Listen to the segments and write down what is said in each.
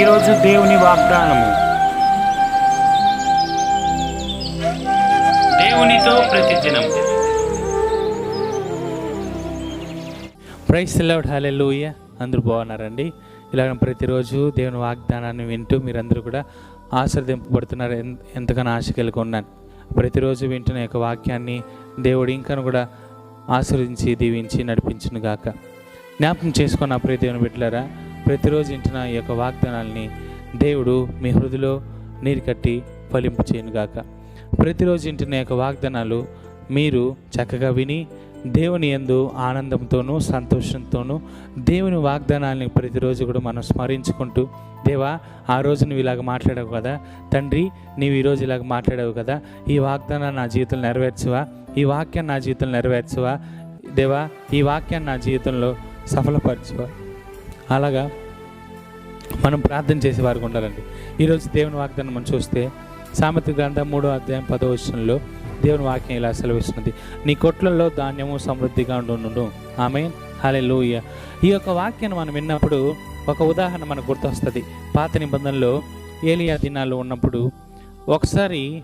ఈరోజు దేవుని వాగ్దానము. దేవునితో ప్రతిదినం. Praise Lord hallelujah. అందరూ బాగున్నారండి? ఇలాగ ప్రతిరోజు దేవుని వాగ్దానాన్ని వింటూ మీరందరూ కూడా ఆశ్రదింపబడుతున్నారు ఎన్- ఎంతగానో ఆశ కలిగి ఉన్నాను. ప్రతిరోజు వింటున్న యొక్క వాక్యాన్ని దేవుడు ఇంకను కూడా ఆశీర్వదించి దీవించి నడిపించును గాక. జ్ఞాపకం చేసుకున్న ప్రియ దేవుని బిడ్డలారా ప్రతిరోజు ఇంటిన ఈ యొక్క వాగ్దానాల్ని దేవుడు మీ హృదిలో నీరు కట్టి ఫలింపు చేయనుగాక. ప్రతిరోజు ఇంటిన యొక్క వాగ్దానాలు మీరు చక్కగా విని దేవుని ఎందు ఆనందంతోనూ సంతోషంతోనూ దేవుని వాగ్దానాల్ని ప్రతిరోజు కూడా మనం స్మరించుకుంటూ దేవా ఆ రోజు నువ్వు ఇలాగ మాట్లాడావు కదా తండ్రి నీవు ఈరోజు ఇలాగ మాట్లాడావు కదా ఈ వాగ్దానాన్ని నా జీవితంలో నెరవేర్చువా ఈ వాక్యాన్ని నా జీవితంలో నెరవేర్చువా దేవా ఈ వాక్యాన్ని నా జీవితంలో సఫలపరచువా అలాగా మనం ప్రార్థన చేసే వారికి ఉండాలండి. ఈరోజు దేవుని వాగ్దానం మనం చూస్తే సామెత గ్రంథం మూడో అధ్యాయం పదో వచనంలో దేవుని వాక్యం ఇలా సెలవిస్తున్నది. నీ కొట్లలో ధాన్యము సమృద్ధిగా ఉండును ఆమె హలే ఈ యొక్క వాక్యాన్ని మనం విన్నప్పుడు ఒక ఉదాహరణ మనకు గుర్తొస్తుంది. పాత నిబంధనలో ఏలియా దినాల్లో ఉన్నప్పుడు ఒకసారి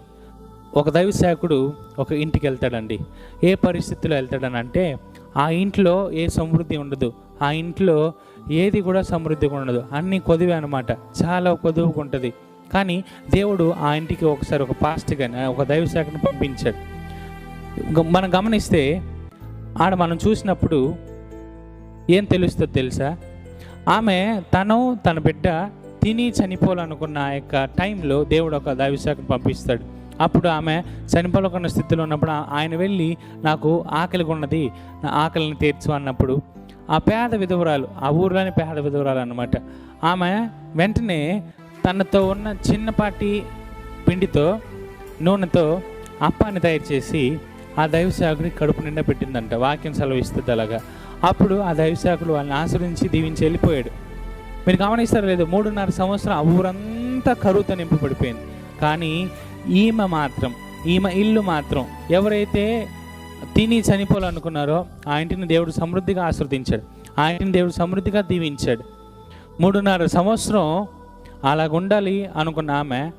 ఒక దైవ సేవకుడు ఒక ఇంటికి వెళ్తాడండి. ఏ పరిస్థితిలో వెళ్తాడని అంటే ఆ ఇంట్లో ఏ సమృద్ధి ఉండదు. ఆ ఇంట్లో ఏది కూడా సమృద్ధిగా ఉండదు. అన్నీ కొదువే అనమాట చాలా కొదువుగా ఉంటుంది కానీ దేవుడు ఆ ఇంటికి ఒకసారి ఒక పాస్ట్గా ఒక దైవశాఖను పంపించాడు. మనం గమనిస్తే ఆడ మనం చూసినప్పుడు ఏం తెలుస్తుందో తెలుసా? ఆమె తను తన బిడ్డ తిని చనిపోవాలనుకున్న ఆ యొక్క టైంలో దేవుడు ఒక దైవశాఖను పంపిస్తాడు. అప్పుడు ఆమె చనిపోలకున్న స్థితిలో ఉన్నప్పుడు ఆయన వెళ్ళి నాకు ఆకలిగా ఉన్నది నా ఆకలిని తీర్చు అన్నప్పుడు ఆ పేద విధవరాలు ఆ ఊర్లోని పేద విధవరాలు అనమాట ఆమె వెంటనే తనతో ఉన్న చిన్నపాటి పిండితో నూనెతో అప్పాన్ని తయారు చేసి ఆ దైవశాఖుడి కడుపు నిండా పెట్టిందంట. వాక్యం సెలవిస్తుంది అలాగా. అప్పుడు ఆ దైవశాఖుడు వాళ్ళని ఆశ్రయించి దీవించి వెళ్ళిపోయాడు. మీరు గమనిస్తారు లేదు మూడున్నర సంవత్సరం ఆ ఊరంతా కరువుతో నింపబడిపోయింది. కానీ ఈమె మాత్రం ఈమె ఇల్లు మాత్రం ఎవరైతే తిని చనిపోవాలనుకున్నారో ఆ ఇంటిని దేవుడు సమృద్ధిగా ఆశ్రదించాడు ఆ ఇంటిని దేవుడు సమృద్ధిగా దీవించాడు. మూడున్నర సంవత్సరం అలాగుండాలి అనుకున్న ఆమె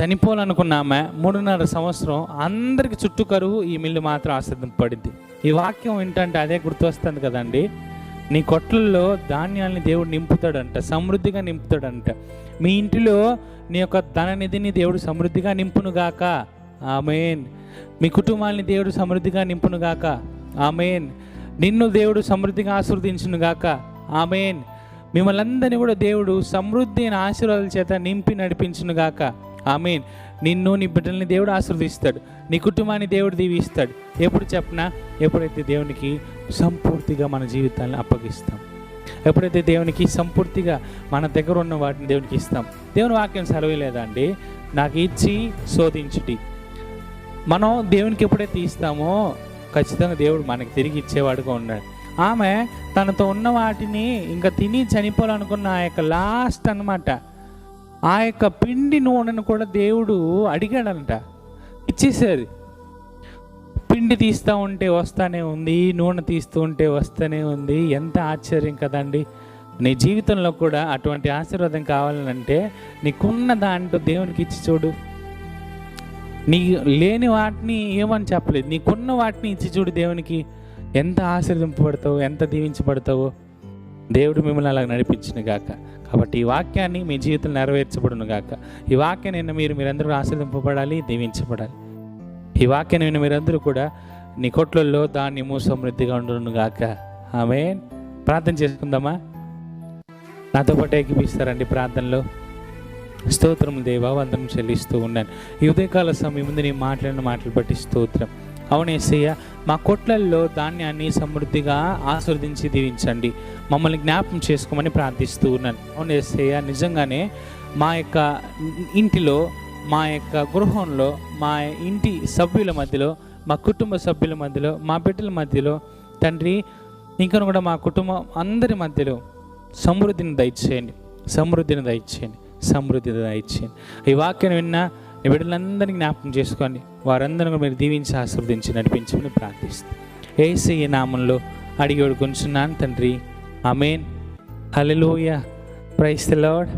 చనిపోవాలనుకున్న ఆమె మూడున్నర సంవత్సరం అందరికి చుట్టూ కరువు ఈ మిల్లు మాత్రం ఆశ్రదింపబడింది ఈ వాక్యం ఏంటంటే అదే గుర్తొస్తుంది కదండి. నీ కొట్లలో ధాన్యాల్ని దేవుడు నింపుతాడంట సమృద్ధిగా నింపుతాడంట. మీ ఇంటిలో నీ యొక్క ధననిధిని దేవుడు సమృద్ధిగా నింపునుగాక. ఆమెన్. మీ కుటుంబాన్ని దేవుడు సమృద్ధిగా నింపునుగాక. ఆమెన్. నిన్ను దేవుడు సమృద్ధిగా ఆశీర్వదించునుగాక. ఆమెన్. మిమ్మల్ని అందరినీ కూడా దేవుడు సమృద్ధి అయిన ఆశీర్వాదాల చేత నింపి నడిపించునుగాక. ఆమెన్. నిన్ను నీ బిడ్డల్ని దేవుడు ఆశీర్వదిస్తాడు. నీ కుటుంబాన్ని దేవుడు దీవిస్తాడు. ఎప్పుడు చెప్పనా? ఎప్పుడైతే దేవునికి సంపూర్తిగా మన జీవితాన్ని అప్పగిస్తాం. ఎప్పుడైతే దేవునికి సంపూర్తిగా మన దగ్గర ఉన్న వాటిని దేవునికి ఇస్తాం. దేవుని వాక్యం సెలవు లేదా అండి? నాకు ఇచ్చి శోధించుటి మనం దేవునికి ఎప్పుడైతే ఇస్తామో ఖచ్చితంగా దేవుడు మనకి తిరిగి ఇచ్చేవాడుగా ఉన్నాడు. ఆమె తనతో ఉన్న వాటిని ఇంకా తిని చనిపోవాలనుకున్న ఆ యొక్క లాస్ట్ అనమాట ఆ యొక్క పిండి నూనెను కూడా దేవుడు అడిగాడంట. ఇచ్చేసేది పిండి తీస్తూ ఉంటే వస్తానే ఉంది నూనె తీస్తూ ఉంటే వస్తూనే ఉంది. ఎంత ఆశ్చర్యం కదండి. నీ జీవితంలో కూడా అటువంటి ఆశీర్వాదం కావాలంటే నీకున్న దాంట్లో దేవునికి ఇచ్చి చూడు. నీ లేని వాటిని ఏమని చెప్పలేదు? నీకున్న వాటిని ఇచ్చి చూడు దేవునికి. ఎంత ఆశీర్దింపబడతావు ఎంత దీవించబడతావు? దేవుడు మిమ్మల్ని అలా నడిపించిన గాక. కాబట్టి ఈ వాక్యాన్ని మీ జీవితంలో నెరవేర్చబడును గాక. ఈ వాక్యాన్ని నిన్న మీరు మీరందరూ ఆశీర్దింపబడాలి దీవించబడాలి. ఈ వాక్యాన్ని విన్న మీరందరూ కూడా నీ కొట్లలో ధాన్యము సమృద్ధిగా ఉండును గాక. ఆమె ప్రార్థన చేసుకుందామా? నాతో పాటు ఏకిపిస్తారండి ప్రార్థనలో? స్తోత్రం దేవా వందనం చెల్లిస్తూ ఉన్నాను. ఈ ఉదయకాల సమయం ముందు నేను మాట్లాడిన మాటలు బట్టి స్తోత్రం. అవునేసయ్య మా కొట్లల్లో ధాన్యాన్ని సమృద్ధిగా ఆస్వాదించి దీవించండి. మమ్మల్ని జ్ఞాపం చేసుకోమని ప్రార్థిస్తూ ఉన్నాను. అవునేసయ్య నిజంగానే మా యొక్క ఇంటిలో మా యొక్క గృహంలో మా ఇంటి సభ్యుల మధ్యలో మా కుటుంబ సభ్యుల మధ్యలో మా బిడ్డల మధ్యలో తండ్రి ఇంకా కూడా మా కుటుంబం అందరి మధ్యలో సమృద్ధిని దయచేయండి. సమృద్ధిని దయచేయండి. సమృద్ధి దయచేయండి ఈ వాక్యం విన్న ఈ బిడ్డలందరినీ జ్ఞాపకం చేసుకోండి వారందరిని మీరు దీవించి ఆశీర్వదించి నడిపించమని ప్రార్థిస్తాను ఏసీ నామంలో అడిగి ఒడుకుంటున్నాను తండ్రి. Amen hallelujah. Praise the Lord.